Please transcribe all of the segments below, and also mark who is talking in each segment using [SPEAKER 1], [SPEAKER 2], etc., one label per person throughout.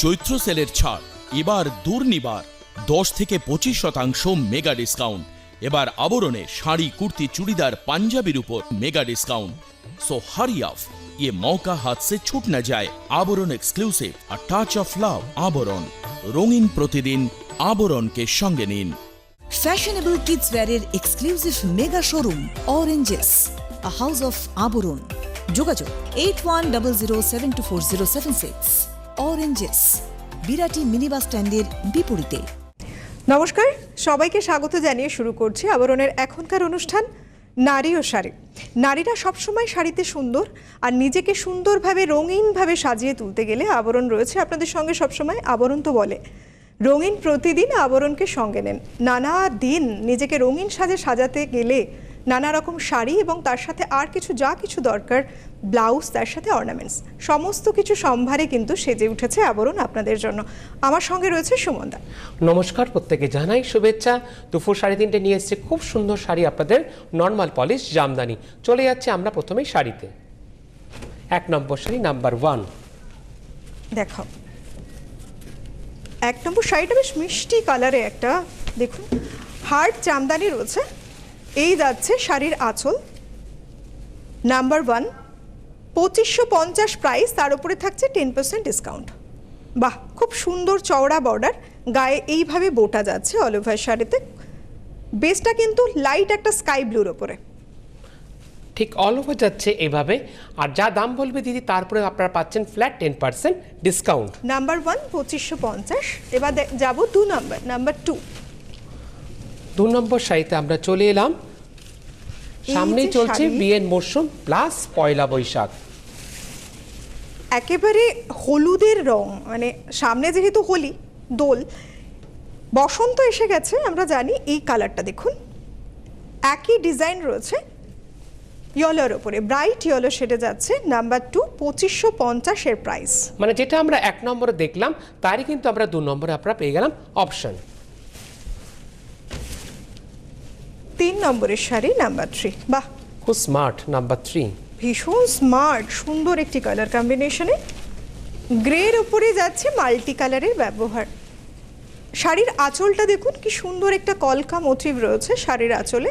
[SPEAKER 1] চৈত্র সেলের ছাড়। এবার দুর্নিবার, দশ থেকে পঁচিশ শতাংশ মেগা ডিসকাউন্ট। এবার আবরণে শাড়ি, কুর্তি, চুড়িদার, পাঞ্জাবির উপর mega discount. So hurry off ये মৌকা हाथ से छूट न जाए Abaran exclusive a touch of love রঙিন প্রতিদিন আবরণকে সঙ্গে নিন।
[SPEAKER 2] Fashionable kids ওয়্যারের exclusive mega showroom Oranges a house of Abaran. যোগাযোগ eight one double zero seven two four zero seven six Oranges Birati minibus স্ট্যান্ডের বিপরীতে।
[SPEAKER 3] নমস্কার, সবাইকে স্বাগত জানিয়ে শুরু করছি আবরণের এখনকার অনুষ্ঠান, নারী ও শাড়ি। নারীরা সবসময় শাড়িতে সুন্দর, আর নিজেকে সুন্দরভাবে, রঙিনভাবে সাজিয়ে তুলতে গেলে আবরণ রয়েছে আপনাদের সঙ্গে সবসময় আবরণ তো বলে। রঙিন প্রতিদিন আবরণকে সঙ্গে নেন। নানা দিন নিজেকে রঙিন সাজে সাজাতে গেলে নানা রকম শাড়ি এবং তার সাথে আর কিছু যা কিছু দরকার ব্লাউজ তার সাথে অর্নামেন্টস। সমস্ত কিছু সম্ভারে কিন্তু সেজে উঠেছে আবরণ আপনাদের জন্য। আমার সঙ্গে রয়েছে সুমনদা।
[SPEAKER 4] নমস্কার প্রত্যেকে জানাই শুভেচ্ছা। দুপুর সাড়ে তিনটে নিয়ে এসছে খুব সুন্দর শাড়ি আপনাদের নর্মাল পলিশ জামদানি। চলে যাচ্ছে আমরা প্রথমেই শাড়িতে। এক নম্বর শাড়ি নাম্বার ওয়ান।
[SPEAKER 3] দেখাও এক নম্বর শাড়িটা বেশ মিষ্টি কালারে একটা দেখুন। হার্ড জামদানি রয়েছে। এই যাচ্ছে শাড়ির আঁচল নাম্বার ওয়ান পঁচিশশো পঞ্চাশ প্রাইস তার উপরে থাকছে টেন পার্সেন্ট ডিসকাউন্ট বাহ খুব সুন্দর চওড়া বর্ডার গায়ে এইভাবে বোটা যাচ্ছে অল ওভার শাড়িতে। বেসটা কিন্তু লাইট একটা স্কাই ব্লুর ওপরে
[SPEAKER 4] ঠিক অল ওভার যাচ্ছে এভাবে আর যা দাম বলবে দিদি তারপরে আপনারা পাচ্ছেন flat ten percent discount
[SPEAKER 3] number one পঁচিশশো পঞ্চাশ এবার যাব দু নাম্বার নাম্বার টু
[SPEAKER 4] দু নম্বর শাড়িতে আমরা চলে এলাম। সামনেই চলছে বিয়ের মরশুম প্লাস পয়লা বৈশাখ।
[SPEAKER 3] একেবারে হলুদের রং মানে সামনে যেহেতু হোলি দোল বসন্ত এসে গেছে আমরা জানি এই কালারটা দেখুন। একই ডিজাইন রয়েছে ইয়েলোর ওপরে ব্রাইট ইয়েলো সেটে যাচ্ছে নাম্বার টু পঁচিশশো পঞ্চাশের প্রাইস
[SPEAKER 4] মানে যেটা আমরা এক নম্বরে দেখলাম তারই কিন্তু আমরা দু নম্বরে আপনারা পেয়ে গেলাম অপশন
[SPEAKER 3] তিন নম্বরের শাড়ি নাম্বার থ্রি বাহ!
[SPEAKER 4] খুব স্মার্ট নাম্বার থ্রি
[SPEAKER 3] ভীষণ স্মার্ট সুন্দর একটি কালার কম্বিনেশনে গ্রের ওপরে যাচ্ছে মাল্টি কালারের ব্যবহার। শাড়ির আঁচলটা দেখুন কি সুন্দর একটা কলকা মোটিভ রয়েছে শাড়ির আঁচলে।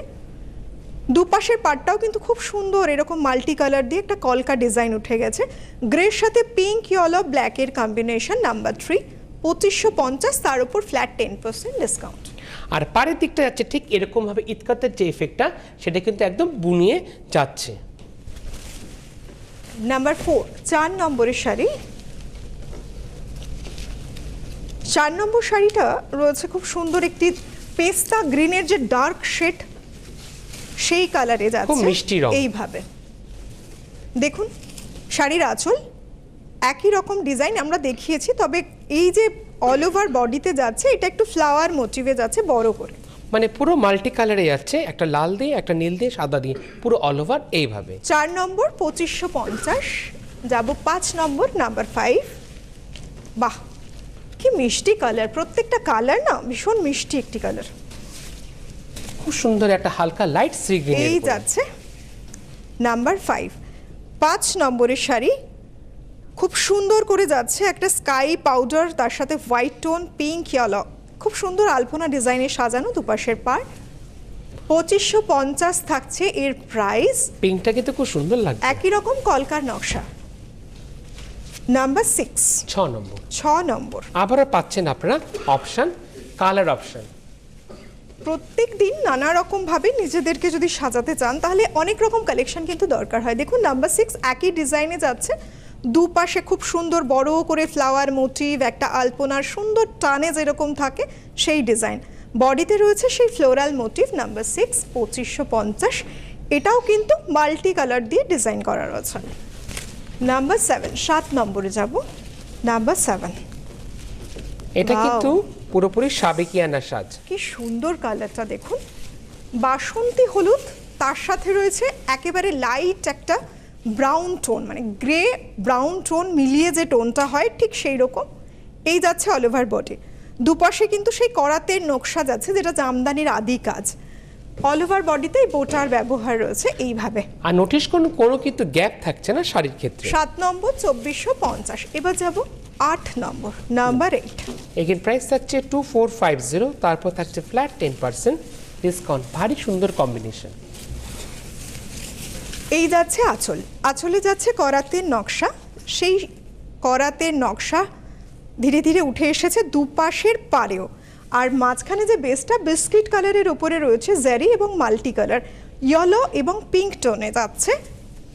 [SPEAKER 3] দুপাশের পাটটাও কিন্তু খুব সুন্দর এরকম মাল্টি কালার দিয়ে একটা কলকা ডিজাইন উঠে গেছে। গ্রের সাথে পিঙ্ক ইয়েলো ব্ল্যাকের কম্বিনেশন নাম্বার থ্রি পঁচিশশো পঞ্চাশ তার উপর ফ্ল্যাট টেন পার্সেন্ট ডিসকাউন্ট
[SPEAKER 4] আর পাড়ের দিকটা যাচ্ছে ঠিক এরকমভাবে ইতকাতের যে এফেক্টটা সেটা কিন্তু একদম বুনিয়ে যাচ্ছে।
[SPEAKER 3] নাম্বার ফোর চার নম্বরের শাড়ি। চার নম্বর শাড়িটা রয়েছে খুব সুন্দর একটি পেস্তা গ্রিনের যে ডার্ক শেড সেই কালারে যাচ্ছে
[SPEAKER 4] মিষ্টি রং।
[SPEAKER 3] এইভাবে। দেখুন শাড়ির আঁচল একই রকম ডিজাইন আমরা দেখিয়েছি তবে এই যে অল ওভার বডিতে যাচ্ছে এটা একটু ফ্লাওয়ার মোটিভে যাচ্ছে বড় করে।
[SPEAKER 4] মানে পুরো মাল্টি কালারে যাচ্ছে একটা লাল দিয়ে একটা নীল দিয়ে সাদা দিয়ে পুরো অল ওভার এইভাবে।
[SPEAKER 3] চার নম্বর পঁচিশশো পঞ্চাশ যাব পাঁচ নম্বর নাম্বার ফাইভ বাহ কি মিষ্টি কালার প্রত্যেকটা কালার না ভীষণ মিষ্টি একটি কালার
[SPEAKER 4] খুব সুন্দর একটা হালকা লাইট সি গ্রিন
[SPEAKER 3] এই যাচ্ছে নাম্বার ফাইভ পাঁচ নম্বরের শাড়ি খুব সুন্দর করে যাচ্ছে একটা স্কাই পাউডার তার সাথে হোয়াইট টোন পিঙ্ক ইয়েলো। খুব সুন্দর আলপনা ডিজাইনে সাজানো দুপাশের পার পঁচিশশো পঞ্চাশ থাকছে এর প্রাইস।
[SPEAKER 4] পিঙ্কটা কিন্তু খুব সুন্দর লাগছে।
[SPEAKER 3] একই রকম কলকার নকশা। Number six.
[SPEAKER 4] ছ নম্বর।
[SPEAKER 3] ছ নম্বর।
[SPEAKER 4] আবারও পাচ্ছেন আপনারা অপশন কালার অপশন।
[SPEAKER 3] প্রত্যেক দিন নানা রকম ভাবে নিজেদেরকে যদি সাজাতে চান তাহলে অনেক রকম কালেকশন কিন্তু দরকার হয়। দেখুন নাম্বার সিক্স একই ডিজাইনে যাচ্ছে। দুপাশে খুব সুন্দর বড় করে ফ্লাওয়ার মোটিভ একটা আলপনার সুন্দর টানে যেরকম থাকে সেই ডিজাইন বডিতে রয়েছে সেই ফ্লোরাল মোটিভ নাম্বার সিক্স পঁচিশশো পঞ্চাশ। এটাও কিন্তু মাল্টি কালার দিয়ে ডিজাইন করা রয়েছে। নাম্বার সেভেন সাত নম্বরে যাব। নাম্বার সেভেন
[SPEAKER 4] এটা কিন্তু পুরোপুরি সাবেকিয়ানা সাজ।
[SPEAKER 3] কি সুন্দর কালারটা দেখুন। বাসন্তী হলুদ তার সাথে রয়েছে একেবারে লাইট একটা ব্রাউন টোন মানে গ্রে ব্রাউন টোন মিলিয়ে যে টোনটা হয় ঠিক সেই রকম এই যাচ্ছে অল ওভার বডি দুপাশে কিন্তু সেই করাতের নকশা যাচ্ছে যেটা জামদানির আদি কাজ। অল ওভার বডিতে বোটার ব্যবহার রয়েছে এইভাবে।
[SPEAKER 4] আর নোটিশ কোনো কোনো কিন্তু গ্যাপ থাকছে না শাড়ির ক্ষেত্রে।
[SPEAKER 3] সাত নম্বর চব্বিশশো পঞ্চাশ। এবার যাব আট নম্বর নাম্বার এইট
[SPEAKER 4] এগেন প্রাইস থাকছে টু ফোর ফাইভ জিরো তারপর থাকছে ফ্ল্যাট টেন পার্সেন্ট ডিসকাউন্ট ভারী সুন্দর কম্বিনেশন
[SPEAKER 3] এই যাচ্ছে আঁচল। আঁচলে যাচ্ছে করাতের নকশা। সেই করাতের নকশা ধীরে ধীরে উঠে এসেছে দুপাশের পারেও আর মাঝখানে যে বেসটা বিস্কিট কালারের ওপরে রয়েছে জেরি এবং মাল্টি কালার। ইয়েলো এবং পিঙ্ক টোনে যাচ্ছে।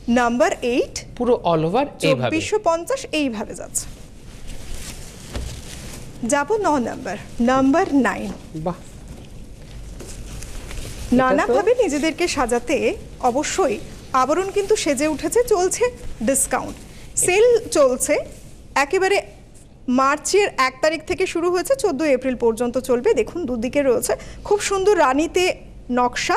[SPEAKER 3] নাম্বার এইট
[SPEAKER 4] পুরো অল ওভার
[SPEAKER 3] চব্বিশশো পঞ্চাশ এইভাবে যাচ্ছে। যাব ন নাম্বার। Number nine.
[SPEAKER 4] বাহ।
[SPEAKER 3] নানাভাবে নিজেদেরকে সাজাতে অবশ্যই আবরণ কিন্তু সেজে উঠেছে, চলছে ডিসকাউন্ট সেল চলছে, একেবারে মার্চের এক তারিখ থেকে শুরু হয়েছে, চোদ্দোই এপ্রিল পর্যন্ত চলবে। দেখুন, দুদিকে রয়েছে, খুব সুন্দর রানিতে নকশা।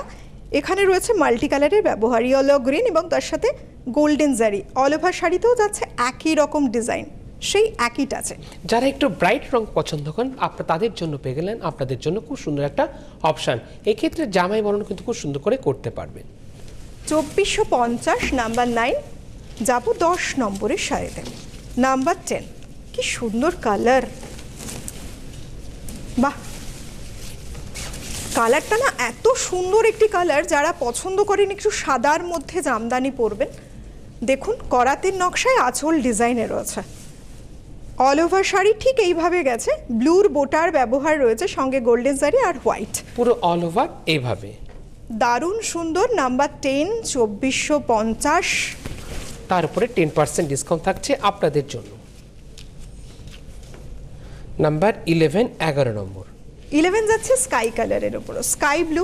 [SPEAKER 3] এখানে রয়েছে মাল্টি কালারের ব্যবহার ইয়েলো গ্রিন এবং তার সাথে গোল্ডেন জারি অল ওভার শাড়িতেও যাচ্ছে একই রকম ডিজাইন সেই একই টাচে
[SPEAKER 4] যারা একটু ব্রাইট রং পছন্দ করেন, আপনার তাদের জন্য পেয়ে গেলেন, আপনাদের জন্য খুব সুন্দর একটা অপশান এক্ষেত্রে জামাই বরণ কিন্তু খুব সুন্দর করে করতে পারবেন।
[SPEAKER 3] চব্বিশশো পঞ্চাশ নাম্বার নাইন, যাব দশ নম্বরের শাড়িতে নাম্বার টেন, কি সুন্দর কালার। বাহ! কালারটা না এত সুন্দর একটি কালার, যারা পছন্দ করেন একটু সাদার মধ্যে জামদানি পরবেন। দেখুন, করাতের নকশায় আঁচল ডিজাইনে রয়েছে। অল ওভার শাড়ি ঠিক এইভাবে গেছে, ব্লুর বোটার ব্যবহার রয়েছে, সঙ্গে গোল্ডেন শাড়ি আর হোয়াইট।
[SPEAKER 4] পুরো অল ওভার এইভাবে।
[SPEAKER 3] দারুণ সুন্দর নাম্বার টেন চব্বিশশো পঞ্চাশ।
[SPEAKER 4] তার উপরে টেন পার্সেন্ট ডিসকাউন্ট থাকছে আপনাদের জন্য। নাম্বার ইলেভেন এগারো নম্বর।
[SPEAKER 3] ইলেভেন যাচ্ছে স্কাই কালারের ওপর স্কাই ব্লু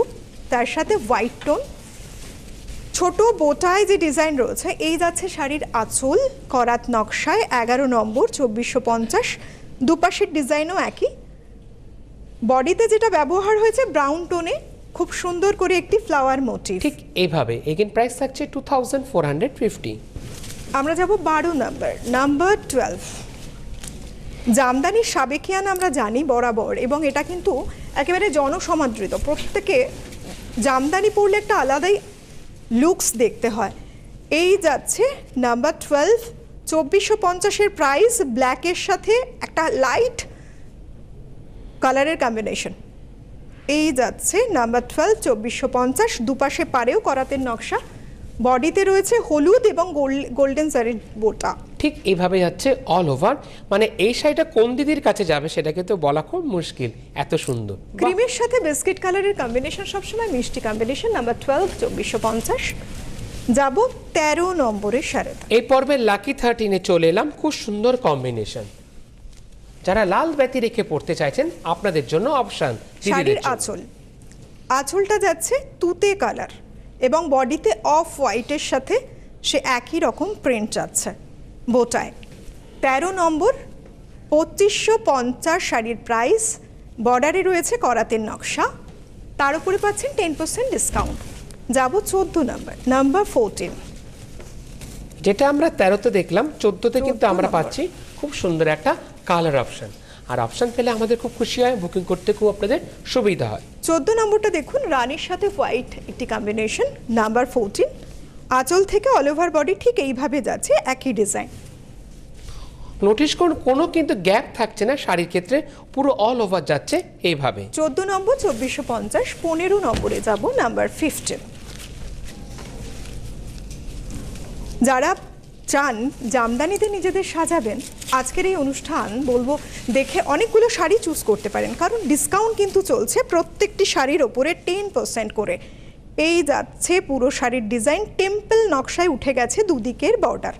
[SPEAKER 3] তার সাথে হোয়াইট টোন ছোট বোটায় যে ডিজাইন রয়েছে এই যাচ্ছে শাড়ির আঁচল করাত নকশায় এগারো নম্বর চব্বিশশো পঞ্চাশ। দুপাশের ডিজাইনও একই। বডিতে যেটা ব্যবহার হয়েছে ব্রাউন টোনে খুব সুন্দর করে একটি ফ্লাওয়ার মোটিভ
[SPEAKER 4] ঠিক এইভাবে এগেন প্রাইস থাকছে two thousand four hundred fifty
[SPEAKER 3] আমরা যাব বারো নাম্বার নাম্বার টুয়েলভ জামদানির সাবেকিয়ান আমরা জানি বরাবর এবং এটা কিন্তু একেবারে জনসমাদৃত। প্রত্যেকে জামদানি পরলে একটা আলাদাই লুকস দেখতে হয়। এই যাচ্ছে নাম্বার টুয়েলভ চব্বিশশো পঞ্চাশের প্রাইস ব্ল্যাকের সাথে একটা লাইট কালারের কম্বিনেশন এই যাচ্ছে। নাম্বার টুয়েলভ চব্বিশশো পঞ্চাশ দুপাশে পারেও করাতের নকশা। বডিতে রয়েছে হলুদ এবং গোল্ডেন জারির বোটা
[SPEAKER 4] ঠিক এইভাবে যাচ্ছে অল ওভার মানে এই শাড়িটা কোন দিদির কাছে যাবে সেটা কিন্তু বলা খুব মুশকিল। এত সুন্দর।
[SPEAKER 3] ক্রিমের সাথে বিস্কিট কালারের কম্বিনেশন সবসময় মিষ্টি কম্বিনেশন নাম্বার টুয়েলভ চব্বিশশো পঞ্চাশ। যাব তেরো নম্বরের শাড়িতে।
[SPEAKER 4] এই পর্বের লাকি থার্টিনে চলে এলাম। খুব সুন্দর কম্বিনেশন যারা লাল ব্যতি রেখে পড়তে চাইছেন আপনাদের জন্য অপশান
[SPEAKER 3] শাড়ির আঁচল। আঁচলটা যাচ্ছে তুতে কালার এবং বডিতে অফ হোয়াইটের সাথে সে একই রকম প্রিন্ট যাচ্ছে। বোটায় তেরো নম্বর পঁচিশশো পঞ্চাশ শাড়ির প্রাইস। বর্ডারে রয়েছে করাতের নকশা। তার উপরে পাচ্ছেন টেন পার্সেন্ট ডিসকাউন্ট। যাব চোদ্দ নম্বর নাম্বার ফোরটিন।
[SPEAKER 4] যেটা আমরা তেরোতে দেখলাম চোদ্দোতে কিন্তু আমরা পাচ্ছি। খুব সুন্দর একটা কালার অপশন। আর অপশন পেলে আমাদের খুব খুশি হয় বুকিং করতে খুব আপনাদের সুবিধা হয়।
[SPEAKER 3] চোদ্দ নম্বরটা দেখুন রানীর সাথে হোয়াইট একটি কম্বিনেশন নাম্বার ফোরটিন আঁচল থেকে অল ওভার বডি ঠিক এইভাবে যাচ্ছে একই ডিজাইন
[SPEAKER 4] নোটিশ করুন কোনো কিন্তু গ্যাপ থাকছে না শাড়ির ক্ষেত্রে পুরো অল ওভার যাচ্ছে এইভাবে।
[SPEAKER 3] চোদ্দ নম্বর চব্বিশশো পঞ্চাশ পনেরো নম্বরে যাব নাম্বার ফিফটিন যারা চান, জামদানিতে নিজেদের সাজাবেন। আজকের এই অনুষ্ঠান, বলব, দেখে অনেকগুলো শাড়ি চুজ করতে পারেন। কারণ ডিসকাউন্ট কিন্তু চলছে প্রত্যেকটি শাড়ির ওপরে টেন পার্সেন্ট করে। এই যাচ্ছে পুরো শাড়ির ডিজাইন টেম্পল নকশায় উঠে গেছে দুদিকের বর্ডার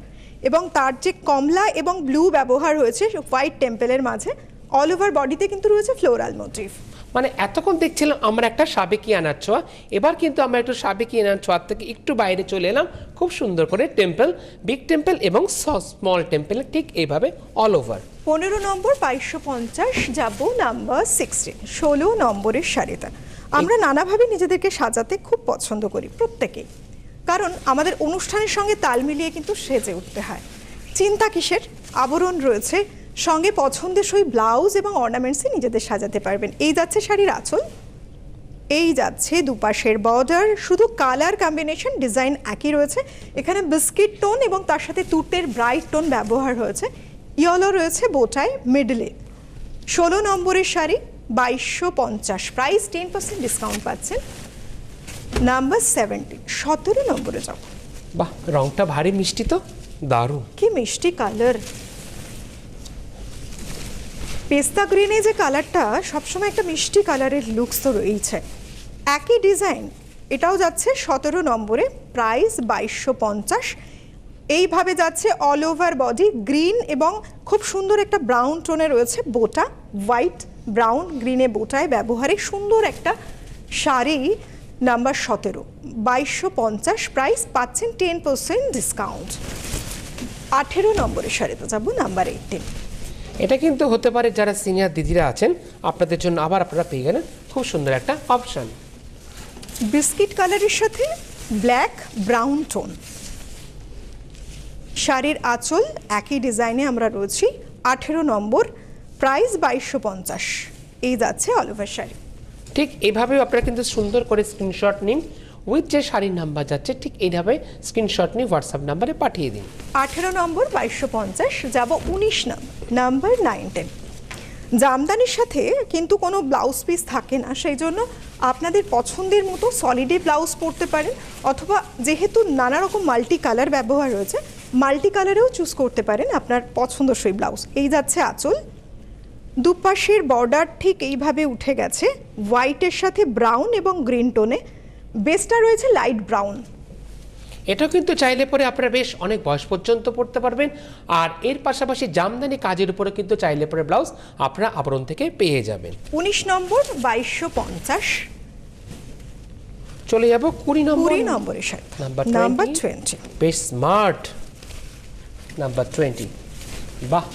[SPEAKER 3] এবং তার যে কমলা এবং ব্লু ব্যবহার হয়েছে হোয়াইট টেম্পেলের মাঝে অল ওভার বডিতে কিন্তু রয়েছে ফ্লোরাল মোটিভ
[SPEAKER 4] মানে এতক্ষণ দেখছিলাম আমরা একটা সাবেকি আনার ছোঁয়া। এবার কিন্তু আমরা একটু সাবেকি আনার ছোঁয়ার থেকে একটু বাইরে চলে এলাম। খুব সুন্দর করে টেম্পল, বিগ টেম্পল এবং স্মল টেম্পল ঠিক এইভাবে অল ওভার
[SPEAKER 3] পনেরো নম্বর বাইশশো পঞ্চাশ, যাব নাম্বার সিক্সটিন ষোলো নম্বরের শাড়িতে আমরা নানাভাবে নিজেদেরকে সাজাতে খুব পছন্দ করি প্রত্যেকেই। কারণ আমাদের অনুষ্ঠানের সঙ্গে তাল মিলিয়ে কিন্তু সেজে উঠতে হয়। চিন্তা কিসের? আবরণ রয়েছে সঙ্গে পছন্দসই ব্লাউজ এবং অর্নামেন্টসে নিজেদের সাজাতে পারবেন। এই যাচ্ছে শাড়ির আঁচল। এই যাচ্ছে দুপাশের বর্ডার শুধু কালার কম্বিনেশন ডিজাইন একই রয়েছে। এখানে বিস্কিট টোন এবং তার সাথে তুতের ব্রাইট টোন ব্যবহার হয়েছে। ইয়েলো রয়েছে বোটায় মিডলে ষোলো নম্বরের শাড়ি বাইশশো পঞ্চাশ। প্রাইস টেন পার্সেন্ট ডিসকাউন্ট পাচ্ছেন। নাম্বার সেভেন্টি সতেরো নম্বরে যাও।
[SPEAKER 4] বাহ রংটা ভারী মিষ্টি তো। দারুণ।
[SPEAKER 3] কি মিষ্টি কালার পেস্তা গ্রিনে যে কালারটা, সবসময় একটা মিষ্টি কালারের লুকস তো রয়েছে একই ডিজাইন, এটাও যাচ্ছে সতেরো নম্বরে, প্রাইস বাইশশো পঞ্চাশ। এইভাবে যাচ্ছে অল ওভার বডি গ্রিন এবং খুব সুন্দর একটা ব্রাউন টোনে রয়েছে বোটা হোয়াইট ব্রাউন গ্রিনে বোটায় ব্যবহারে সুন্দর একটা শাড়ি নাম্বার সতেরো। বাইশশো পঞ্চাশ প্রাইস পাচ্ছেন টেন পার্সেন্ট ডিসকাউন্ট আঠেরো নম্বরের শাড়িতে যাব নাম্বার এইটিন
[SPEAKER 4] এটা কিন্তু হতে পারে যারা সিনিয়র দিদিরা আছেন আপনাদের জন্য আবার আপনারা পেয়ে গেলেন খুব সুন্দর একটা অপশন
[SPEAKER 3] বিস্কিট কালারের সাথে ব্ল্যাক ব্রাউন টোন। শাড়ির আঁচল একই ডিজাইনে আমরা রয়েছি আঠেরো নম্বর প্রাইস বাইশশো পঞ্চাশ। এই যাচ্ছে অল ওভার শাড়ি।
[SPEAKER 4] ঠিক এভাবেও আপনারা কিন্তু সুন্দর করে স্ক্রিনশট নিন উইথ যে শাড়ির নাম্বার যাচ্ছে, ঠিক এইভাবে স্ক্রিনশট নিয়ে হোয়াটসঅ্যাপ নাম্বারে পাঠিয়ে দিন।
[SPEAKER 3] আঠেরো নম্বর, বাইশশো পঞ্চাশ, যাব উনিশ নম্বর নাম্বার নাইন টেন জামদানির সাথে কিন্তু কোনো ব্লাউজ পিস থাকে না, সেই জন্য আপনাদের পছন্দের মতো সলিডে ব্লাউজ পরতে পারেন, অথবা যেহেতু নানা রকম মাল্টি কালার ব্যবহার রয়েছে মাল্টি কালারেও চুজ করতে পারেন আপনার পছন্দসই ব্লাউজ এই যাচ্ছে আঁচল। দুপাশের বর্ডার ঠিক এইভাবে উঠে গেছে হোয়াইটের সাথে ব্রাউন এবং গ্রিন টোনে বেসটা রয়েছে লাইট ব্রাউন।
[SPEAKER 4] এটাও কিন্তু চাইলে পরে আপনারা বেশ অনেক বয়স পর্যন্ত পড়তে পারবেন। আর এর পাশাপাশি জামদানি কাজের উপরে কিন্তু চাইলে পরে ব্লাউজ আপনারা আবরণ থেকে পেয়ে যাবেন।
[SPEAKER 3] উনিশ নম্বর বাইশশো পঞ্চাশ।
[SPEAKER 4] চলে যাব কুড়ি নম্বর।
[SPEAKER 3] কুড়ি নম্বরের সাথে
[SPEAKER 4] Number
[SPEAKER 3] নাম্বার টোয়েন্টি
[SPEAKER 4] বেশ স্মার্ট নাম্বার টোয়েন্টি বাহ!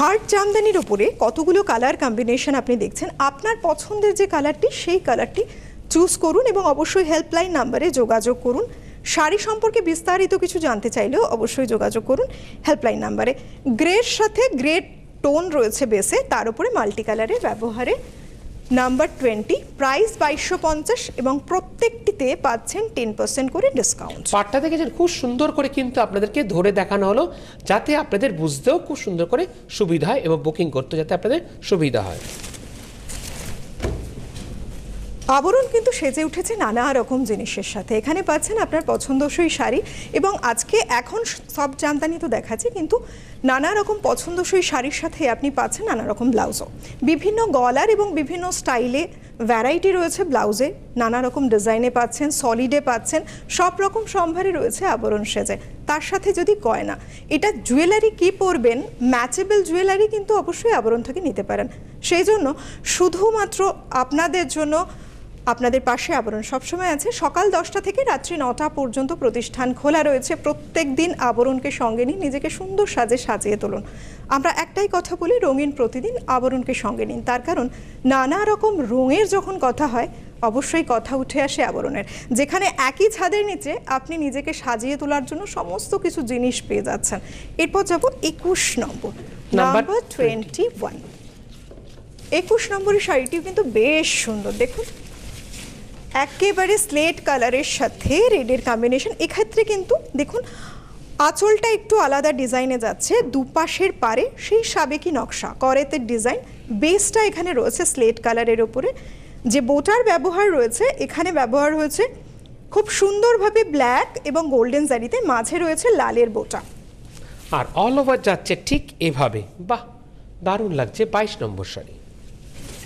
[SPEAKER 3] হার্ড জামদানির ওপরে কতগুলো কালার কম্বিনেশন আপনি দেখছেন? আপনার পছন্দের যে কালারটি সেই কালারটি চুজ করুন এবং অবশ্যই হেল্পলাইন নাম্বারে যোগাযোগ করুন। শাড়ি সম্পর্কে বিস্তারিত কিছু জানতে চাইলেও অবশ্যই যোগাযোগ করুন হেল্পলাইন নাম্বারে গ্রের সাথে গ্রে টোন রয়েছে বেসে তার উপরে মাল্টি কালারের ব্যবহারে নাম্বার টোয়েন্টি প্রাইস বাইশশো পঞ্চাশ এবং প্রত্যেকটিতে পাচ্ছেন টেন পার্সেন্ট করে ডিসকাউন্ট
[SPEAKER 4] পাটটা দেখেছেন? খুব সুন্দর করে কিন্তু আপনাদেরকে ধরে দেখানো হলো, যাতে আপনাদের বুঝতেও খুব সুন্দর করে সুবিধা হয় এবং বুকিং করতে যাতে আপনাদের সুবিধা হয়।
[SPEAKER 3] আবরণ কিন্তু সেজে উঠেছে নানা রকম জিনিসের সাথে। এখানে পাচ্ছেন আপনার পছন্দসই শাড়ি এবং আজকে এখন সব জামদানি তো দেখাচ্ছে, কিন্তু নানা রকম পছন্দসই শাড়ির সাথে আপনি পাচ্ছেন নানা রকম ব্লাউজও। বিভিন্ন গলার এবং বিভিন্ন স্টাইলে ভ্যারাইটি রয়েছে ব্লাউজে, নানা রকম ডিজাইনে পাচ্ছেন সলিডে পাচ্ছেন, সব রকম সম্ভারে রয়েছে আবরণ সেজে। তার সাথে যদি গয়না, এটা জুয়েলারি কি পরবেন? ম্যাচেবল জুয়েলারি কিন্তু অবশ্যই আবরণ থেকে নিতে পারেন। সেই জন্য শুধুমাত্র আপনাদের জন্য আপনাদের পাশে আবরণ সবসময় আছে। সকাল দশটা থেকে রাত্রি নটা পর্যন্ত প্রতিষ্ঠান খোলা রয়েছে। প্রত্যেক দিন আবরণকে সঙ্গে নিয়ে নিজেকে সুন্দর সাজে সাজিয়ে তুলুন। আমরা একটাই কথা বলি রঙিন প্রতিদিন আবরণকে সঙ্গে নিন। তার কারণ নানা রকম রঙের যখন কথা হয় অবশ্যই কথা উঠে আসে আবরণের। যেখানে একই ছাদের নিচে আপনি নিজেকে সাজিয়ে তোলার জন্য সমস্ত কিছু জিনিস পেয়ে যাচ্ছেন। এরপর যাব একুশ নম্বর। নাম্বার টোয়েন্টি ওয়ান একুশ নম্বরের শাড়িটিও কিন্তু বেশ সুন্দর। দেখুন একেবারে স্লেট কালারের সাথে রেডের কম্বিনেশন এক্ষেত্রে কিন্তু দেখুন, আঁচলটা একটু আলাদা ডিজাইনে যাচ্ছে, দুপাশের পারে সেই সাবেকি নকশা, করেতের ডিজাইন বেসটা এখানে রয়েছে স্লেট কালারের ওপরে। যে বোটার ব্যবহার রয়েছে, এখানে ব্যবহার হয়েছে খুব সুন্দরভাবে ব্ল্যাক এবং গোল্ডেন জারিতে, মাঝে রয়েছে লালের বোটা
[SPEAKER 4] আর অল ওভার যাচ্ছে ঠিক এভাবে। বাহ, দারুণ লাগছে বাইশ নম্বর শাড়ি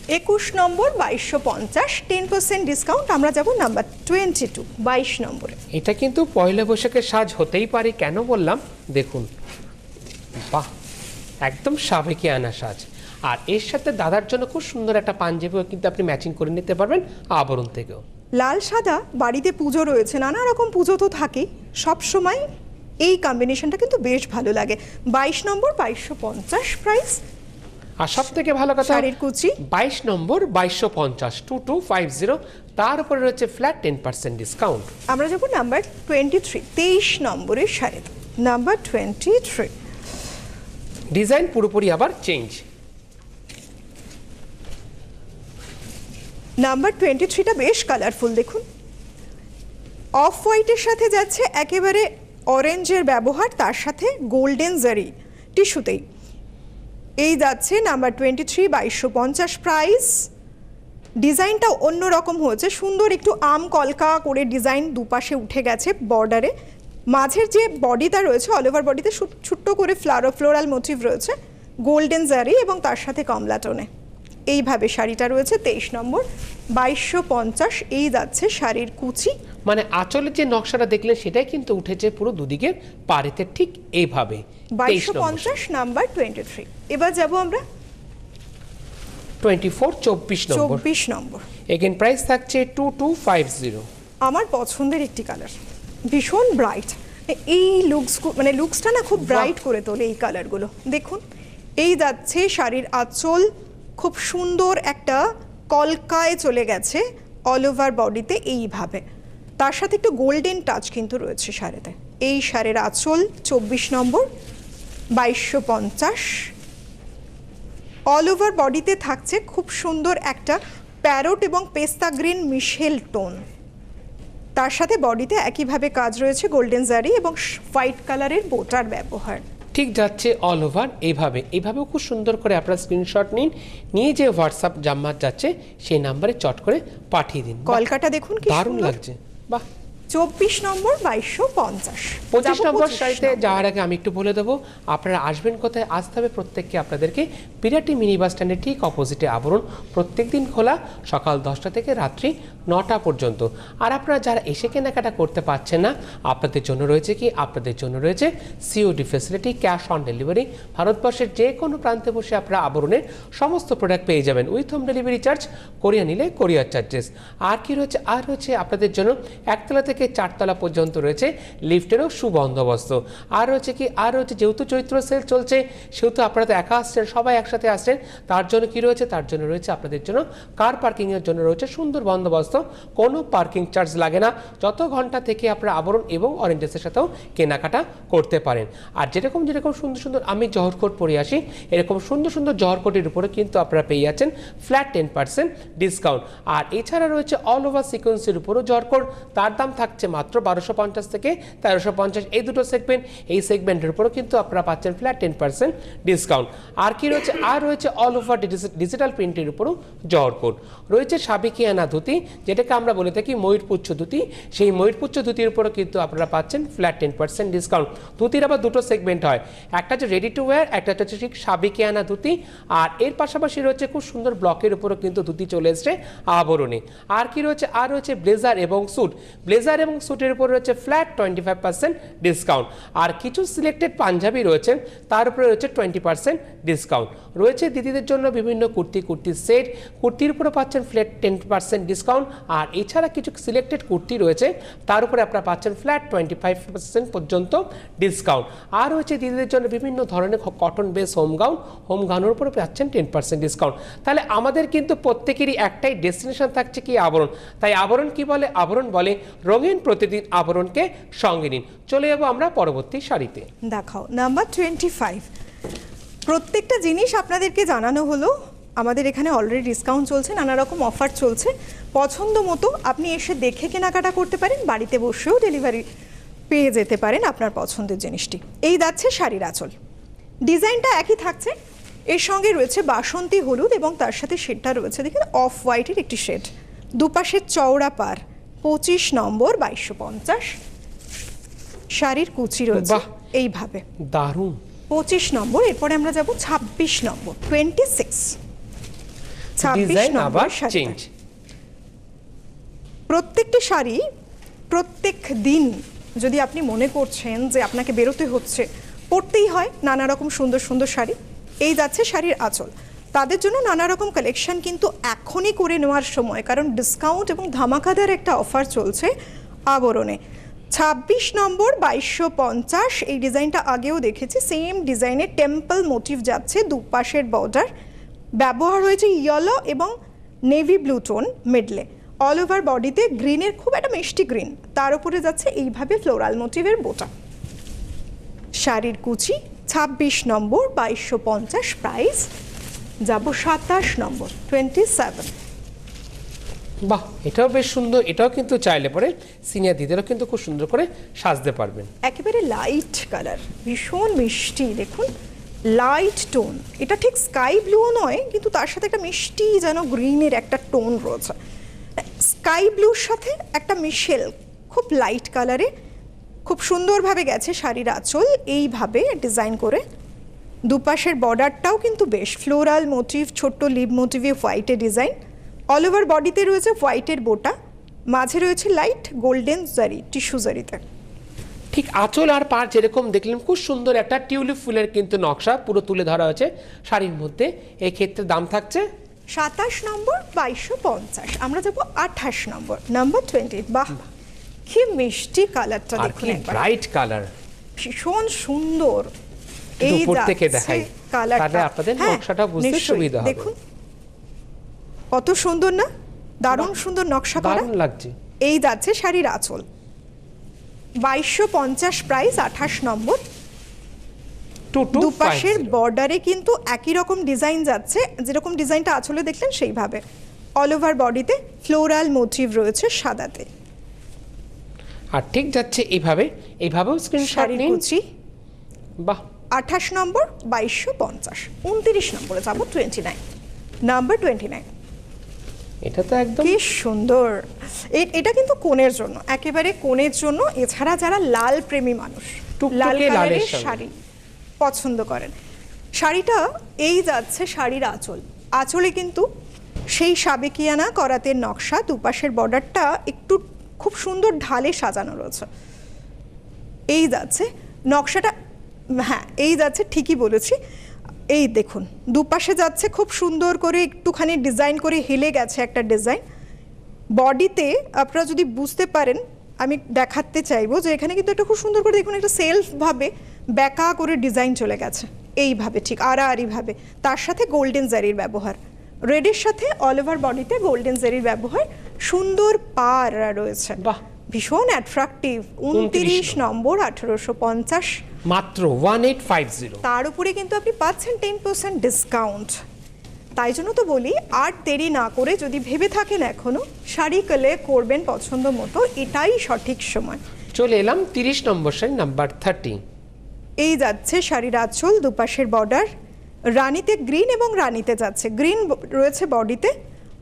[SPEAKER 3] একুশ নম্বর বাইশশো পঞ্চাশ টেন পার্সেন্ট ডিসকাউন্ট আমরা যাব নাম্বার টোয়েন্টি টু বাইশ নম্বরে।
[SPEAKER 4] এটা কিন্তু পয়লা বৈশাখের সাজ হতেই পারে কেন বললাম? দেখুন বাহ একদম সাবেকি আনা সাজ। আর এর সাথে দাদার জন্য খুব সুন্দর একটা পাঞ্জাবিও কিন্তু আপনি ম্যাচিং করে নিতে পারবেন আবরণ থেকেও।
[SPEAKER 3] লাল সাদা বাড়িতে পুজো রয়েছে নানা রকম পুজো তো থাকেই। সব সময় এই কম্বিনেশনটা কিন্তু বেশ ভালো লাগে। বাইশ নম্বর বাইশশো পঞ্চাশ প্রাইস
[SPEAKER 4] আর সব থেকে ভালো কথা
[SPEAKER 3] শাড়ির কুচি।
[SPEAKER 4] বাইশ নম্বর বাইশশো পঞ্চাশ টু টু ফাইভ জিরো তার উপরে রয়েছে ফ্ল্যাট টেন পার্সেন্ট ডিসকাউন্ট
[SPEAKER 3] আমরা যাব নাম্বার টোয়েন্টি থ্রি তেইশ নম্বরের sari. Number twenty three
[SPEAKER 4] design পুরোপুরি আবার চেঞ্জ
[SPEAKER 3] নাম্বার টোয়েন্টি থ্রিটা বেশ কালারফুল দেখুন। অফ হোয়াইটের সাথে যাচ্ছে একেবারে অরেঞ্জের ব্যবহার তার সাথে গোল্ডেন জারি টিস্যুতেই এই যাচ্ছে নাম্বার টোয়েন্টি থ্রি বাইশশো পঞ্চাশ প্রাইস ডিজাইনটা অন্যরকম হয়েছে, সুন্দর একটু আম কলকা করে ডিজাইন দুপাশে উঠে গেছে বর্ডারে মাঝের যে বডিটা রয়েছে অল ওভার বডিতে ছোট্ট করে ফ্লারো ফ্লোরাল মোটিভ রয়েছে গোল্ডেন জারি এবং তার সাথে কমলা টোনে। এইভাবে শাড়িটা রয়েছে তেইশ নম্বর বাইশশো পঞ্চাশ এই যাচ্ছে শাড়ির কুচি।
[SPEAKER 4] মানে আঁচলের যে নকশাটা দেখলেন, সেটাই কিন্তু উঠেছে পুরো দুদিকের পাড়েতে ঠিক এইভাবে।
[SPEAKER 3] বাইশশো পঞ্চাশ নাম্বার টোয়েন্টি থ্রি এবার যাব আমরা
[SPEAKER 4] টোয়েন্টি ফোর চব্বিশ নম্বর।
[SPEAKER 3] চব্বিশ নম্বর।
[SPEAKER 4] এগেন প্রাইস থাকছে টু টু ফাইভ জিরো
[SPEAKER 3] আমার পছন্দের একটি কালার ভীষণ ব্রাইট এই লুকস মানে লুকসটা না খুব ব্রাইট করে তোলে এই কালারগুলো দেখুন এই যাচ্ছে শাড়ির আঁচল। খুব সুন্দর একটা কলকায় চলে গেছে অল ওভার বডিতে এইভাবে। তার সাথে একটু গোল্ডেন টাচ কিন্তু রয়েছে শাড়িতে। এই শাড়ির আঁচল চব্বিশ নম্বর। বাইশশো পঞ্চাশ। অল ওভার বডিতে থাকছে খুব সুন্দর একটা প্যারোট এবং পেস্তা গ্রিন মিশেল টোন। তার সাথে বডিতে একইভাবে কাজ রয়েছে গোল্ডেন জারি এবং হোয়াইট কালারের বোটার ব্যবহার।
[SPEAKER 4] ঠিক যাচ্ছে অল ওভার এইভাবে। এইভাবেও খুব সুন্দর করে আপনার স্ক্রিনশট নিন নিয়ে যে হোয়াটসঅ্যাপ জাম্মার যাচ্ছে সেই নাম্বারে চট করে পাঠিয়ে দিন।
[SPEAKER 3] কলকাটা দেখুন কি
[SPEAKER 4] দারুণ লাগছে। বাহ।
[SPEAKER 3] চব্বিশ নম্বর বাইশশো পঞ্চাশ।
[SPEAKER 4] পঁচিশ নম্বর
[SPEAKER 3] 25
[SPEAKER 4] শাড়িতে
[SPEAKER 3] নম্বর।
[SPEAKER 4] যাওয়ার আগে আমি একটু বলে দেবো আপনারা আসবেন কোথায়? আসতে হবে প্রত্যেককে আপনাদেরকে। বিরাটি মিনি বাস স্ট্যান্ডের ঠিক অপোজিটে আবরণ। প্রত্যেক দিন খোলা সকাল দশটা থেকে রাত্রি নটা পর্যন্ত। আর আপনারা যারা এসে কেনাকাটা করতে পারছেন না আপনাদের জন্য রয়েছে কি? আপনাদের জন্য রয়েছে COD facility cash on delivery ভারতবর্ষের যে কোনো প্রান্তে বসে আপনারা আবরণের সমস্ত প্রোডাক্ট পেয়ে যাবেন। With home delivery charge courier নিলে কোরিয়ার চার্জেস আর কি রয়েছে? আর রয়েছে আপনাদের জন্য একতলা থেকে চারতলা পর্যন্ত রয়েছে লিফটেরও সুবন্দোবস্ত। আর রয়েছে কি, আর রয়েছে যেহেতু চৈত্র সেল চলছে, সেহেতু আপনারা তো একা আসছেন, সবাই একসাথে আসছেন, তার জন্য কি রয়েছে? তার জন্য রয়েছে আপনাদের জন্য কার পার্কিংয়ের জন্য রয়েছে সুন্দর বন্দোবস্ত। কোনো পার্কিং চার্জ লাগে না, যত ঘণ্টা থেকে আপনারা আবরণ এবং অরেঞ্জেসের সাথেও কেনাকাটা করতে পারেন। আর যেরকম যেরকম সুন্দর সুন্দর আমি জহরকোট পরে আসি, এরকম সুন্দর সুন্দর জহরকোটের উপরে কিন্তু আপনারা পেয়ে যাচ্ছেন ফ্ল্যাট টেন পার্সেন্ট ডিসকাউন্ট আর এছাড়া রয়েছে অল ওভার সিকোয়েন্সের উপরও জহর কোট তার দাম থাকছে মাত্র বারোশো পঞ্চাশ থেকে তেরোশো পঞ্চাশ। এই দুটো সেগমেন্ট এই সেগমেন্টের উপরও কিন্তু আপনারা পাচ্ছেন ফ্ল্যাট টেন পার্সেন্ট ডিসকাউন্ট আর কি রয়েছে? আর রয়েছে অল ওভার ডিজিটাল প্রিন্টের উপরও জহর কোট রয়েছে সাবিকিয়ানা ধুতি, যেটাকে আমরা বলে থাকি ময়ূরপুচ্ছ ধুতি। সেই ময়ূরপুচ্ছ ধুতির উপরও কিন্তু আপনারা পাচ্ছেন ফ্ল্যাট টেন পার্সেন্ট ডিসকাউন্ট ধুতির আবার দুটো সেগমেন্ট হয়। একটা হচ্ছে রেডি টু ওয়্যার একটা হচ্ছে ঠিক সাবিকিয়ানা ধুতি। আর এর পাশাপাশি রয়েছে খুব সুন্দর ব্লকের উপরও কিন্তু ধুতি চলে এসছে আবরণে। আর কি রয়েছে? আর রয়েছে ব্লেজার এবং স্যুট। ব্লেজার এবং স্যুটের উপর রয়েছে flat twenty five percent discount আর কিছু সিলেক্টেড পাঞ্জাবি রয়েছে, তার উপরে রয়েছে টোয়েন্টি পার্সেন্ট ডিসকাউন্ট রয়েছে দিদিদের জন্য বিভিন্ন কুর্তি কুর্তির সেট কুর্তির উপরে পাচ্ছেন ফ্ল্যাট টেন পার্সেন্ট ডিসকাউন্ট আর এছাড়া কিছু সিলেক্টেড কুর্তি রয়েছে, তার উপরে আপনারা পাচ্ছেন ফ্ল্যাট টোয়েন্টি ফাইভ পার্সেন্ট পর্যন্ত ডিসকাউন্ট আর রয়েছে দিদিদের জন্য বিভিন্ন ধরনের cotton base home gown home গাউনের উপরে পাচ্ছেন টেন পার্সেন্ট ডিসকাউন্ট তাহলে আমাদের কিন্তু প্রত্যেকেরই একটাই ডেস্টিনেশন থাকছে কি আবরণ। তাই আবরণ কি বলে? আবরণ বলে রঙিন প্রতিদিন আবরণকে সঙ্গে নিন। চলে যাব আমরা পরবর্তী শাড়িতে
[SPEAKER 3] দেখাও। নাম্বার টোয়েন্টি ফাইভ প্রত্যেকটা জিনিস আপনাদেরকে জানানো হলো। আমাদের এখানে অলরেডি ডিসকাউন্ট চলছে, নানা রকম অফার চলছে। পছন্দ মতো আপনি এসে দেখে কেনাকাটা করতে পারেন, বাড়িতে বসেও ডেলিভারি পেয়ে যেতে পারেন আপনার পছন্দের জিনিসটি। এই যাচ্ছে শাড়ির আঁচল। ডিজাইনটা একই থাকছে। এর সঙ্গে রয়েছে বাসন্তী হলুদ এবং তার সাথে শেডটা রয়েছে, দেখেন অফ হোয়াইটের একটি শেড দুপাশের চওড়া পার। পঁচিশ নম্বর বাইশশো পঞ্চাশ। শাড়ির কুচি রয়েছে। এইভাবে।
[SPEAKER 4] দারুণ।
[SPEAKER 3] পঁচিশ নম্বর এরপরে আমরা যাব ছাব্বিশ নম্বর টোয়েন্টি সিক্স ছাব্বিশ নম্বর
[SPEAKER 4] চেঞ্জ
[SPEAKER 3] প্রত্যেকটি শাড়ি প্রত্যেক দিন যদি আপনি মনে করছেন যে আপনাকে বেরোতে হচ্ছে পরতেই হয় নানা রকম সুন্দর সুন্দর শাড়ি। এই যাচ্ছে শাড়ির আঁচল। তাদের জন্য নানা রকম কালেকশন কিন্তু এখনই করে নেওয়ার সময়, কারণ ডিসকাউন্ট এবং ধামাকাদার একটা অফার চলছে আবরণে। ছাব্বিশ নম্বর বাইশশো পঞ্চাশ, এই ডিজাইনটা আগেও দেখেছি সেম ডিজাইনের টেম্পল মোটিভ যাচ্ছে দুপাশের বর্ডার ব্যবহার হয়েছে ইয়েলো এবং নেভি ব্লু টোন মিডলে অল ওভার বডিতে গ্রিনের খুব একটা মিষ্টি গ্রিন তার উপরে যাচ্ছে এইভাবে ফ্লোরাল মোটিভের বোটা। শাড়ির কুচি, ছাব্বিশ নম্বর বাইশশো পঞ্চাশ প্রাইস যাব সাতাশ নম্বর টোয়েন্টি সেভেন
[SPEAKER 4] বাহ এটাও বেশ সুন্দর এটাও কিন্তু চাইলে পরে সিনিয়র দিদিরও কিন্তু খুব সুন্দর করে সাজতে পারবেন।
[SPEAKER 3] একেবারে লাইট কালার ভীষণ মিষ্টি দেখুন লাইট টোন এটা ঠিক স্কাই ব্লুও নয় কিন্তু তার সাথে একটা মিষ্টি যেন গ্রিনের একটা টোন রয়েছে। স্কাই ব্লুর সাথে একটা মিশেল খুব লাইট কালারে খুব সুন্দরভাবে গেছে শাড়ির আঁচল এইভাবে ডিজাইন করে দুপাশের বর্ডারটাও কিন্তু বেশ ফ্লোরাল মোটিভ ছোট্ট লিভ মোটিভে হোয়াইটে ডিজাইন। অল ওভার বডিতে রয়েছে হোয়াইটের বোটা মাঝে রয়েছে লাইট গোল্ডেন জারি টিস্যু জারিতে।
[SPEAKER 4] ঠিক আঁচল আর পার যেরকম দেখলেন খুব সুন্দর একটা টিউলিপ ফুলের কিন্তু নকশা পুরো তুলে ধরা হয়েছে শাড়ির মধ্যে। এই ক্ষেত্রে দাম থাকছে?
[SPEAKER 3] সাতাশ নম্বর বাইশশো পঞ্চাশ। আমরা যাব আঠাশ নম্বর নাম্বার টোয়েন্টি বাহ কি মিষ্টি কালারটা দেখুন
[SPEAKER 4] ব্রাইট কালার
[SPEAKER 3] ভীষণ সুন্দর।
[SPEAKER 4] একটু থেকে দেখাই। তাহলে আপনাদের
[SPEAKER 3] হ্যাঁ,
[SPEAKER 4] নকশাটা বুঝতে সুবিধা হবে।
[SPEAKER 3] দেখুন। কত সুন্দর না? দারুণ সুন্দর নকশা করা।
[SPEAKER 4] দারুণ লাগছে।
[SPEAKER 3] এই যাচ্ছে শাড়ির আঁচল। বাইশশো পঞ্চাশ প্রাইস আঠাশ নম্বর। দুপাশের বর্ডারে কিন্তু একই রকম ডিজাইন যাচ্ছে। যেরকম ডিজাইনটা আঁচলে দেখলেন সেইভাবে। অল ওভার বডিতে ফ্লোরাল মোটিভ রয়েছে সাদাতে।
[SPEAKER 4] আর ঠিক যাচ্ছে এইভাবে। এইভাবেও স্ক্রিনশট নিন। বাহ।
[SPEAKER 3] আঠাশ নম্বর বাইশশো পঞ্চাশ। উনত্রিশ নম্বরে যাব twenty nine number twenty nine
[SPEAKER 4] এটা তো একদম
[SPEAKER 3] কি সুন্দর। এটা কিন্তু কোণের জন্য। একেবারে কোণের জন্য। এছাড়া যারা লাল প্রেমী মানুষ লাল কালারের শাড়ি পছন্দ করেন। শাড়িটা এই যাচ্ছে শাড়ির আঁচল। আঁচলে কিন্তু সেই সাবেকিয়ানা করাতের নকশা দুপাশের বর্ডারটা একটু খুব সুন্দর ঢালে সাজানো রয়েছে। এই যাচ্ছে নকশাটা হ্যাঁ এই যাচ্ছে ঠিকই বলেছি। এই দেখুন দুপাশে যাচ্ছে খুব সুন্দর করে একটুখানি ডিজাইন করে হেলে গেছে একটা ডিজাইন। বডিতে আপনারা যদি বুঝতে পারেন আমি দেখাতে চাইব যে এখানে কিন্তু একটা খুব সুন্দর করে দেখুন একটা সেলফভাবে ব্যাকা করে ডিজাইন চলে গেছে। এইভাবে ঠিক আড়াআড়িভাবে তার সাথে গোল্ডেন জারির ব্যবহার। রেডের সাথে অল ওভার বডিতে গোল্ডেন জারির ব্যবহার। সুন্দর পার রয়েছে।
[SPEAKER 4] বাহ।
[SPEAKER 3] ভীষণ অ্যাট্রাকটিভ উনত্রিশ নম্বর আঠেরোশো পঞ্চাশ।
[SPEAKER 4] মাত্র ওয়ান এইট ফাইভ জিরো
[SPEAKER 3] তার উপরে কিন্তু আপনি পাচ্ছেন টেন পার্সেন্ট ডিসকাউন্ট তাই জন্য তো বলি আর দেরি না করে যদি ভেবে থাকেন এখনও শাড়ি কালে করবেন পছন্দ মতো এটাই সঠিক সময়।
[SPEAKER 4] চলে এলাম তিরিশ নম্বর শাড়ি নাম্বার থার্টি
[SPEAKER 3] এই যাচ্ছে শাড়ির আঁচল দুপাশের বর্ডার রানীতে গ্রিন এবং রানীতে যাচ্ছে। গ্রিন রয়েছে বডিতে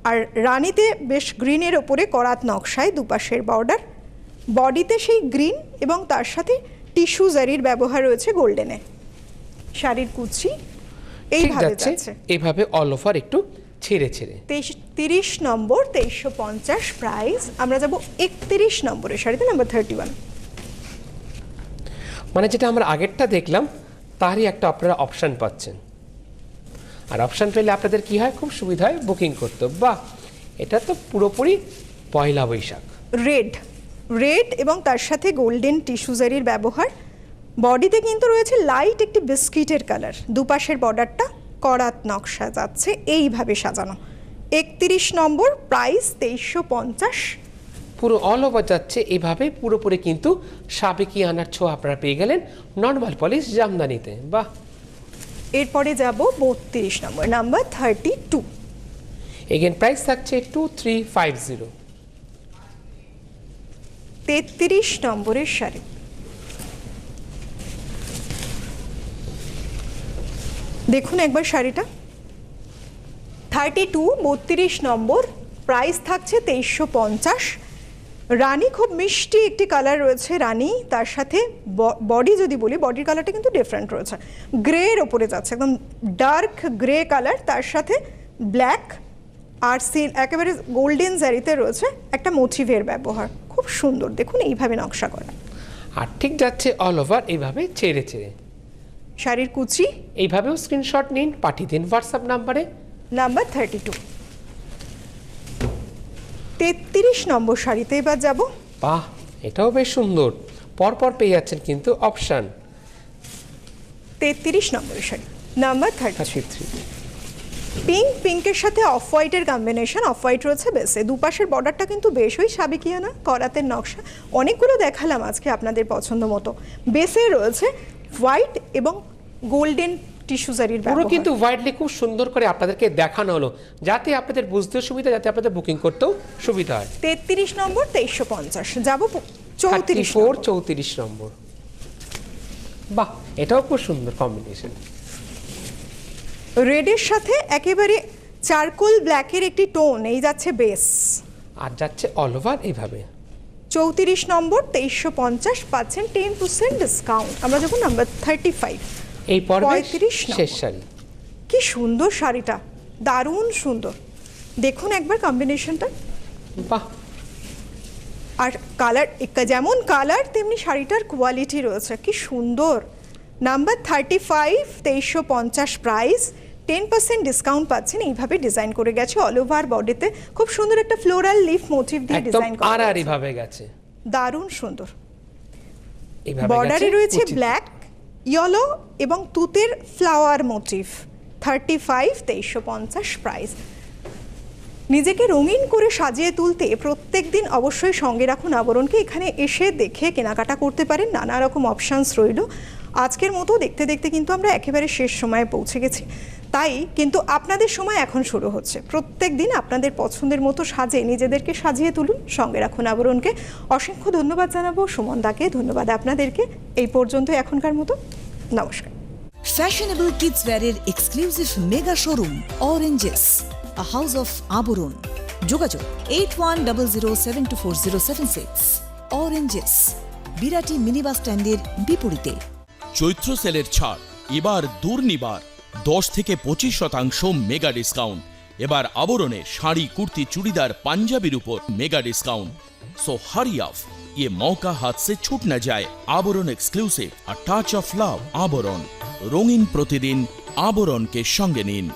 [SPEAKER 3] আর রানীতে বেশ গ্রিনের ওপরে করাত নকশায় দুপাশের বর্ডার বডিতে সেই গ্রিন এবং তার সাথে টিস্যু জারির ব্যবহার রয়েছে গোল্ডেনে। শাড়ির কুচি এইভাবে
[SPEAKER 4] যাচ্ছে। এইভাবে অল ওভার একটু ছেড়ে ছেড়ে।
[SPEAKER 3] তেইশ তিরিশ নম্বর তেইশশো পঞ্চাশ প্রাইস আমরা যাব একত্রিশ নম্বরের শাড়িতে নাম্বার থার্টি ওয়ান
[SPEAKER 4] মানে যেটা আমরা আগেরটা দেখলাম তারই একটা আপনারা অপশান পাচ্ছেন। আর অপশান পেলে আপনাদের কি হয়? খুব সুবিধা হয় বুকিং করতে। বাহ! এটা তো পুরোপুরি পয়লা বৈশাখ।
[SPEAKER 3] রেড রেড এবং তার সাথে গোল্ডেন টিস্যুজারির ব্যবহার। বডিতে কিন্তু রয়েছে লাইট একটি বিস্কিটের কালার। দুপাশের বর্ডারটা করাত নকশা যাচ্ছে এইভাবে সাজানো। একত্রিশ নম্বর প্রাইস তেইশশো পঞ্চাশ।
[SPEAKER 4] পুরো অল ওভার যাচ্ছে এইভাবে পুরোপুরি কিন্তু সাবেকি আনার ছোঁয়া আপনারা পেয়ে গেলেন নর্মাল পলিশ জামদানিতে। বাহ!
[SPEAKER 3] এরপরে যাব বত্রিশ নম্বর number thirty two
[SPEAKER 4] again price থাকছে টু থ্রি ফাইভ জিরো
[SPEAKER 3] তেত্রিশ নম্বরের শাড়ি দেখুন একবার শাড়িটা থার্টি টু বত্রিশ নম্বর প্রাইস থাকছে তেইশশো পঞ্চাশ। রানী খুব মিষ্টি একটি কালার রয়েছে রানী, তার সাথে বডি যদি বলি বডির কালারটা কিন্তু ডিফারেন্ট রয়েছে। গ্রের ওপরে যাচ্ছে, একদম ডার্ক গ্রে কালার তার সাথে ব্ল্যাক আর সিল একেবারে গোল্ডেন জারিতে রয়েছে একটা মোটিভের ব্যবহার। খুব সুন্দর। দেখুন এইভাবে নকশা করা।
[SPEAKER 4] আর ঠিক যাচ্ছে অল ওভার এইভাবে ছেড়ে ছেড়ে।
[SPEAKER 3] শাড়ির কুচি।
[SPEAKER 4] এইভাবেও স্ক্রিনশট নিন পাঠিয়ে দিন হোয়াটসঅ্যাপ নাম্বারে
[SPEAKER 3] নাম্বার থার্টি টু তেত্রিশ নম্বর শাড়িতে এবার যাব।
[SPEAKER 4] বাহ এটাও বেশ সুন্দর। পরপর পেয়ে যাচ্ছেন কিন্তু অপশান
[SPEAKER 3] তেত্রিশ নম্বরের sari. Number thirty
[SPEAKER 4] three
[SPEAKER 3] pink পিঙ্কের সাথে অফ হোয়াইটের কম্বিনেশন অফ হোয়াইট রয়েছে বেসে। দুপাশের বর্ডারটা কিন্তু বেশ ওই সাবেকিয়ানা করাতের নকশা। অনেকগুলো দেখালাম আজকে আপনাদের পছন্দ মতো। বেসে রয়েছে হোয়াইট এবং গোল্ডেন টিস্যু জারির
[SPEAKER 4] পুরো কিন্তু খুব সুন্দর করে আপনাদেরকে দেখানো হলো যাতে আপনাদের বুঝতে সুবিধা যাতে আপনাদের বুকিং করতেও সুবিধা হয়।
[SPEAKER 3] তেত্রিশ নম্বর তেইশশো পঞ্চাশ। যাব চৌত্রিশ
[SPEAKER 4] নম্বর। বাহ এটাও খুব সুন্দর কম্বিনেশন
[SPEAKER 3] রেডের সাথে একেবারে চারকোল ব্ল্যাকের একটি টোন এই যাচ্ছে বেস।
[SPEAKER 4] আর যাচ্ছে অল ওভার এইভাবে।
[SPEAKER 3] চৌত্রিশ নম্বর তেইশশো পঞ্চাশ পাচ্ছেন টেন পার্সেন্ট ডিসকাউন্ট আমরা যখন নাম্বার থার্টি ফাইভ
[SPEAKER 4] এই
[SPEAKER 3] পঁয়ত্রিশ
[SPEAKER 4] শেষ শাড়ি।
[SPEAKER 3] কি সুন্দর শাড়িটা দারুণ সুন্দর। দেখুন একবার কম্বিনেশনটা
[SPEAKER 4] বাহ।
[SPEAKER 3] আর কালার যেমন কালার তেমনি শাড়িটার কোয়ালিটি রয়েছে। কি সুন্দর। নাম্বার থার্টি ফাইভ তেইশশো পঞ্চাশ প্রাইস টেন পার্সেন্ট ডিসকাউন্ট পাচ্ছেন এইভাবে ডিজাইন করে গেছে অল ওভার বডিতে খুব সুন্দর একটা ফ্লোরাল লিফ মোটিভ দিয়ে ডিজাইন করা
[SPEAKER 4] গেছে।
[SPEAKER 3] দারুণ সুন্দর। বর্ডারে রয়েছে ব্ল্যাক ইয়েলো এবং তুতের ফ্লাওয়ার মোটিভ থার্টি ফাইভ তেইশশো পঞ্চাশ প্রাইস নিজেকে রঙিন করে সাজিয়ে তুলতে প্রত্যেক দিন অবশ্যই সঙ্গে রাখুন আবরণকে। এখানে এসে দেখে কেনাকাটা করতে পারেন নানা রকম অপশানস রইল। আজকের মতো দেখতে দেখতে কিন্তু আমরা একেবারে শেষ সময়ে পৌঁছে গেছি। তাই কিন্তু আপনাদের সময় এখন শুরু হচ্ছে। প্রত্যেক দিন আপনাদের পছন্দের মতো সাজে নিজেদেরকে সাজিয়ে তুলুন। সঙ্গে রাখুন আবরণকে। অসংখ্য ধন্যবাদ জানাব। সুমন দাকে ধন্যবাদ আপনাদেরকে। এই পর্যন্ত এখনকার মতো। নমস্কার।
[SPEAKER 2] Fashionable kids ওয়্যারের exclusive mega showroom Oranges a house of Abaran. যোগাযোগ eight one double zero seven two four zero seven six Oranges Birati mini bus স্ট্যান্ডের বিপরীতে।
[SPEAKER 1] চৈত্র সেলের ছাড় এবার দুর্নিবার। দশ থেকে পঁচিশ শতাংশ মেগা ডিসকাউন্ট। এবার আবরণে শাড়ি, কুর্তি, চুড়িদার, পাঞ্জাবির উপর মেগা ডিসকাউন্ট। সো হারি আফ ইয়ে মৌকা হাত সে ছুট না যায়। আবরণ এক্সক্লুসিভ আর টাচ অফ লাভ আবরণ। রঙিন প্রতিদিন আবরণকে সঙ্গে নিন।